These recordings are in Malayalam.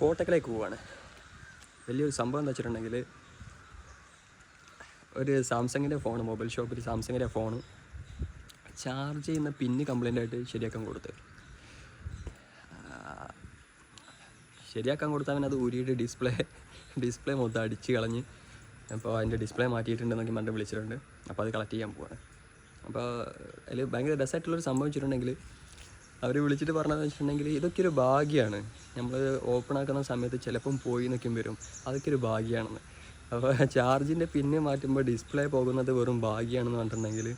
കോട്ടക്കലേക്ക് പോവാണ് വലിയൊരു സംഭവം എന്താ വെച്ചിട്ടുണ്ടെങ്കിൽ ഒരു സാംസങ്ങിന്റെ ഫോൺ മൊബൈൽ ഷോപ്പിൽ സാംസങ്ങിന്റെ ഫോണ് ചാർജ് ചെയ്യുന്ന പിന്ന് കംപ്ലൈന്റ് ആയിട്ട് ശരിയാക്കാൻ കൊടുത്ത്. ശരിയാക്കാൻ കൊടുത്താൽ അത് ഊരിയിട്ട് ഡിസ്പ്ലേ ഡിസ്പ്ലേ മൊത്തം അടിച്ച് കളഞ്ഞ് അപ്പോൾ അതിന്റെ ഡിസ്പ്ലേ മാറ്റിയിട്ടുണ്ടെന്നൊക്കെ മണ്ട വിളിച്ചിട്ടുണ്ട്. അപ്പോൾ അത് കളക്ട് ചെയ്യാൻ പോവാണ്. അപ്പോൾ അതിൽ ഭയങ്കര രസമായിട്ടുള്ളൊരു സംഭവം വെച്ചിട്ടുണ്ടെങ്കിൽ അവർ വിളിച്ചിട്ട് പറഞ്ഞതെന്ന് വെച്ചിട്ടുണ്ടെങ്കിൽ ഇതൊക്കെ ഒരു ഭാഗ്യമാണ് നമ്മൾ ഓപ്പൺ ആക്കുന്ന സമയത്ത് ചിലപ്പം പോയി നിൽക്കും വരും. അതൊക്കെ ഒരു ഭാഗ്യമാണെന്ന് അപ്പോൾ ചാർജിന്റെ പിന്നെ മാറ്റുമ്പോൾ ഡിസ്പ്ലേ പോകുന്നത് വെറും ഭാഗ്യമാണെന്ന് പറഞ്ഞിട്ടുണ്ടെങ്കിൽ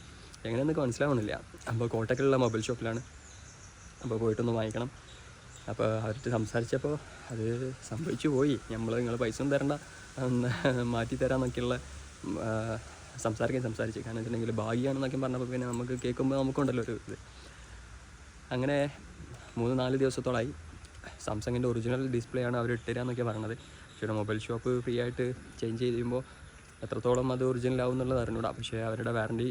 എങ്ങനെയെന്നൊക്കെ മനസ്സിലാവണില്ല. അപ്പോൾ കോട്ടക്കലുള്ള മൊബൈൽ ഷോപ്പിലാണ് അപ്പോൾ പോയിട്ടൊന്ന് വാങ്ങിക്കണം. അപ്പോൾ അവർക്ക് സംസാരിച്ചപ്പോൾ അത് സംഭവിച്ചു പോയി. നമ്മൾ നിങ്ങൾ പൈസ ഒന്നും തരണ്ട. മാറ്റി തരാമെന്നൊക്കെയുള്ള സംസാരിക്കാൻ സംസാരിച്ചു. കാരണം വെച്ചിട്ടുണ്ടെങ്കിൽ ഭാഗ്യമാണെന്നൊക്കെ പറഞ്ഞപ്പോൾ പിന്നെ നമുക്ക് കേൾക്കുമ്പോൾ നമുക്കുണ്ടല്ലോ ഒരു ഇത്. അങ്ങനെ മൂന്ന് നാല് ദിവസത്തോളമായി സാംസങ്ങിന്റെ ഒറിജിനൽ ഡിസ്പ്ലേ ആണ് അവർ ഇട്ടുതരാന്നൊക്കെ പറഞ്ഞത്. പക്ഷേ മൊബൈൽ ഷോപ്പ് ഫ്രീ ആയിട്ട് ചേഞ്ച് ചെയ്യുമ്പോൾ എത്രത്തോളം അത് ഒറിജിനൽ ആവും എന്നുള്ളത് അറിഞ്ഞൂടാ. പക്ഷേ അവരുടെ വാറണ്ടി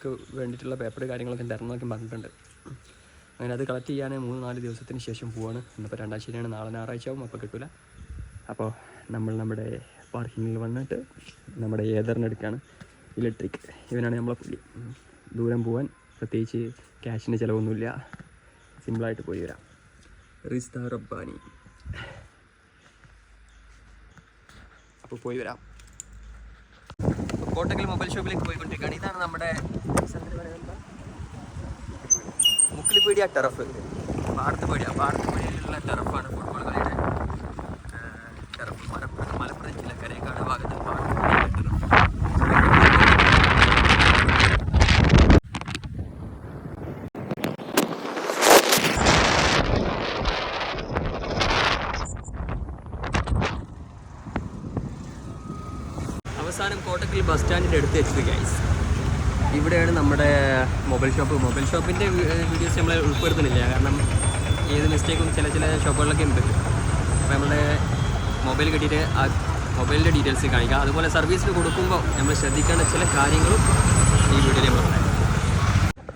ക്ക് വേണ്ടിയിട്ടുള്ള പേപ്പർ കാര്യങ്ങളൊക്കെ തരണമെന്നൊക്കെ പറഞ്ഞിട്ടുണ്ട്. അങ്ങനെ അത് കളക്ട് ചെയ്യാൻ മൂന്ന് നാല് ദിവസത്തിന് ശേഷം പോവാണ്. ഇന്നിപ്പോൾ രണ്ടാം ശനിയാണ്. നാളെ ഞായറാഴ്ച ആവും. അപ്പോൾ കിട്ടില്ല അപ്പോൾ നമ്മൾ നമ്മുടെ പാർക്കിങ്ങിൽ വന്നിട്ട് നമ്മുടെ ഏതറിനെടുക്കുകയാണ് ഇലക്ട്രിക് ഇവനാണ് നമ്മളെ പുള്ളി. ദൂരം പോകാൻ പ്രത്യേകിച്ച് ക്യാഷിന്റെ ചിലവൊന്നുമില്ല. സിമ്പിളായിട്ട് പോയി വരാം. റിസ്ത റബ്ബാനി. അപ്പോൾ പോയി വരാം. കോട്ടക്കൽ മൊബൈൽ ഷോപ്പിലേക്ക് പോയിക്കൊണ്ടിരിക്കുകയാണ്. ഇതാണ് നമ്മുടെ മുക്കിലിപ്പീടിയ ടറഫ്. പാടത്ത് പീടിയ പാടത്ത് പീടിയയിലുള്ള ടറഫാണ് അവസാനം കോട്ടക്കൽ ബസ് സ്റ്റാൻഡിന്റെ അടുത്ത് എത്തി ഗൈസ് ഇവിടെയാണ് നമ്മുടെ മൊബൈൽ ഷോപ്പ് മൊബൈൽ ഷോപ്പിന്റെ വീഡിയോസ് നമ്മൾ ഉൾപ്പെടുത്തുന്നില്ല. കാരണം ഏത് മിസ്റ്റേക്കും ചില ചില ഷോപ്പുകളിലൊക്കെ ഉണ്ട്. അപ്പോൾ നമ്മുടെ മൊബൈൽ കിട്ടിയിട്ട് ആ മൊബൈലിന്റെ ഡീറ്റെയിൽസ് കാണിക്കുക അതുപോലെ സർവീസിന് കൊടുക്കുമ്പോൾ നമ്മൾ ശ്രദ്ധിക്കേണ്ട ചില കാര്യങ്ങളും ഈ വീഡിയോയിൽ നമ്മൾ പറയാം.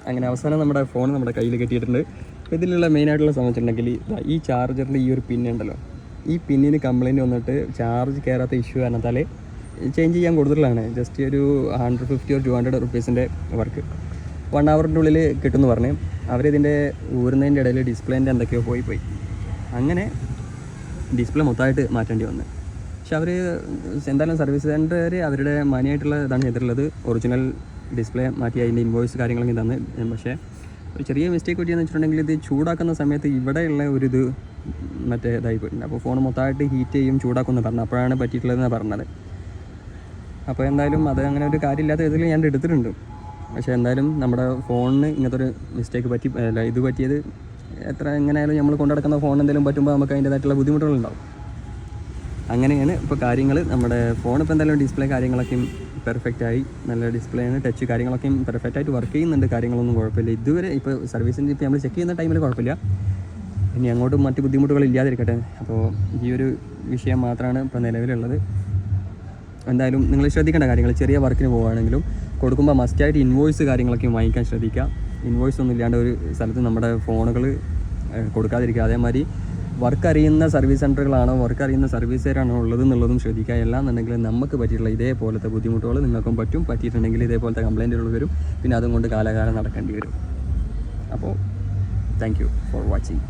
അങ്ങനെ അവസാനം നമ്മുടെ ഫോൺ നമ്മുടെ കയ്യിൽ കെട്ടിയിട്ടുണ്ട്. ഇതിലുള്ള മെയിനായിട്ടുള്ള സംബന്ധിച്ചിട്ടുണ്ടെങ്കിൽ ഇതാ ഈ ചാർജറിന്റെ ഈ ഒരു പിന്നുണ്ടല്ലോ ഈ പിന്നിന് കംപ്ലയിന്റ് വന്നിട്ട് ചാർജ് കയറാത്ത ഇഷ്യൂ കാരണത്താൽ ചേഞ്ച് ചെയ്യാൻ കൊടുത്തിട്ടുള്ളതാണ് ജസ്റ്റ് ഒരു hundred fifty or two hundred റുപ്പീസിന്റെ work one അവറിന്റെ ഉള്ളിൽ കിട്ടുമെന്ന് പറഞ്ഞു അവരിതിന്റെ ഊരുന്നതിന്റെ ഇടയിൽ ഡിസ്പ്ലേന്റെ എന്തൊക്കെയോ പോയി പോയി. അങ്ങനെ ഡിസ്പ്ലേ മൊത്തമായിട്ട് മാറ്റേണ്ടി വന്നു. പക്ഷെ അവർ എന്തായാലും സർവീസ് സെന്റർ അവരുടെ ആയിട്ടുള്ള ഇതാണ് ചെയ്തിട്ടുള്ളത്. ഒറിജിനൽ ഡിസ്പ്ലേ മാറ്റി അതിന്റെ ഇൻവോയ്സ് കാര്യങ്ങളൊക്കെ തന്ന്. പക്ഷേ ഒരു ചെറിയ മിസ്റ്റേക്ക് പറ്റിയെന്ന് വെച്ചിട്ടുണ്ടെങ്കിൽ ഇത് ചൂടാക്കുന്ന സമയത്ത് ഇവിടെയുള്ള ഒരു ഇത് മറ്റേ ഇതായി പോയിട്ടുണ്ട് അപ്പോൾ ഫോൺ മൊത്തമായിട്ട് ഹീറ്റ് ചെയ്യും ചൂടാക്കുമെന്ന് പറഞ്ഞു. അപ്പോഴാണ് പറ്റിയിട്ടുള്ളതെന്ന് പറഞ്ഞത്. അപ്പോൾ എന്തായാലും അത് അങ്ങനെ ഒരു കാര്യമില്ലാത്ത ഇതിൽ ഞാൻ എടുത്തിട്ടുണ്ട്. പക്ഷേ എന്തായാലും നമ്മുടെ ഫോണിന് ഇങ്ങനത്തെ ഒരു മിസ്റ്റേക്ക് പറ്റി അല്ല ഇത് പറ്റിയത് എത്ര എങ്ങനെയായാലും നമ്മൾ കൊണ്ടു നടക്കുന്ന ഫോൺ എന്തെങ്കിലും പറ്റുമ്പോൾ നമുക്ക് അതിന്റേതായിട്ടുള്ള ബുദ്ധിമുട്ടുകളുണ്ടാവും. അങ്ങനെയാണ് ഇപ്പോൾ കാര്യങ്ങൾ. നമ്മുടെ ഫോൺ ഇപ്പോൾ എന്തായാലും ഡിസ്പ്ലേ കാര്യങ്ങളൊക്കെയും പെർഫെക്റ്റ് ആയി. നല്ല ഡിസ്പ്ലേ ആണ്. ടച്ച് കാര്യങ്ങളൊക്കെയും പെർഫെക്റ്റ് ആയിട്ട് വർക്ക് ചെയ്യുന്നുണ്ട്. കാര്യങ്ങളൊന്നും കുഴപ്പമില്ല. ഇതുവരെ ഇപ്പോൾ സർവീസിന്റെ ഇപ്പോൾ നമ്മൾ ചെക്ക് ചെയ്യുന്ന ടൈമിൽ കുഴപ്പമില്ല. ഇനി അങ്ങോട്ടും മറ്റ് ബുദ്ധിമുട്ടുകൾ ഇല്ലാതിരിക്കട്ടെ. അപ്പോൾ ഈ ഒരു വിഷയം മാത്രമാണ് ഇപ്പോൾ നിലവിലുള്ളത്. എന്തായാലും നിങ്ങൾ ശ്രദ്ധിക്കേണ്ട കാര്യങ്ങൾ. ചെറിയ വർക്കിന് പോവുകയാണെങ്കിലും കൊടുക്കുമ്പോൾ മസ്റ്റായിട്ട് ഇൻവോയ്സ് കാര്യങ്ങളൊക്കെ വാങ്ങിക്കാൻ ശ്രദ്ധിക്കുക. ഇൻവോയ്സ് ഒന്നും ഇല്ലാണ്ട് ഒരു സ്ഥലത്ത് നമ്മുടെ ഫോണുകൾ കൊടുക്കാതിരിക്കുക. അതേമാതിരി വർക്ക് അറിയുന്ന സർവീസ് സെന്ററുകളാണോ വർക്ക് അറിയുന്ന സർവീസുകാരാണോ ഉള്ളത് എന്നുള്ളതും ശ്രദ്ധിക്കുക. എല്ലാം എന്നുണ്ടെങ്കിൽ നമുക്ക് പറ്റിയിട്ടുള്ള ഇതേപോലത്തെ ബുദ്ധിമുട്ടുകൾ നിങ്ങൾക്കും പറ്റും. പറ്റിയിട്ടുണ്ടെങ്കിൽ ഇതേപോലത്തെ കംപ്ലൈന്റുകൾ വരും. പിന്നെ അതും കൊണ്ട് കാലകാലം നടക്കേണ്ടി വരും. അപ്പോൾ താങ്ക് യു ഫോർ വാച്ചിങ്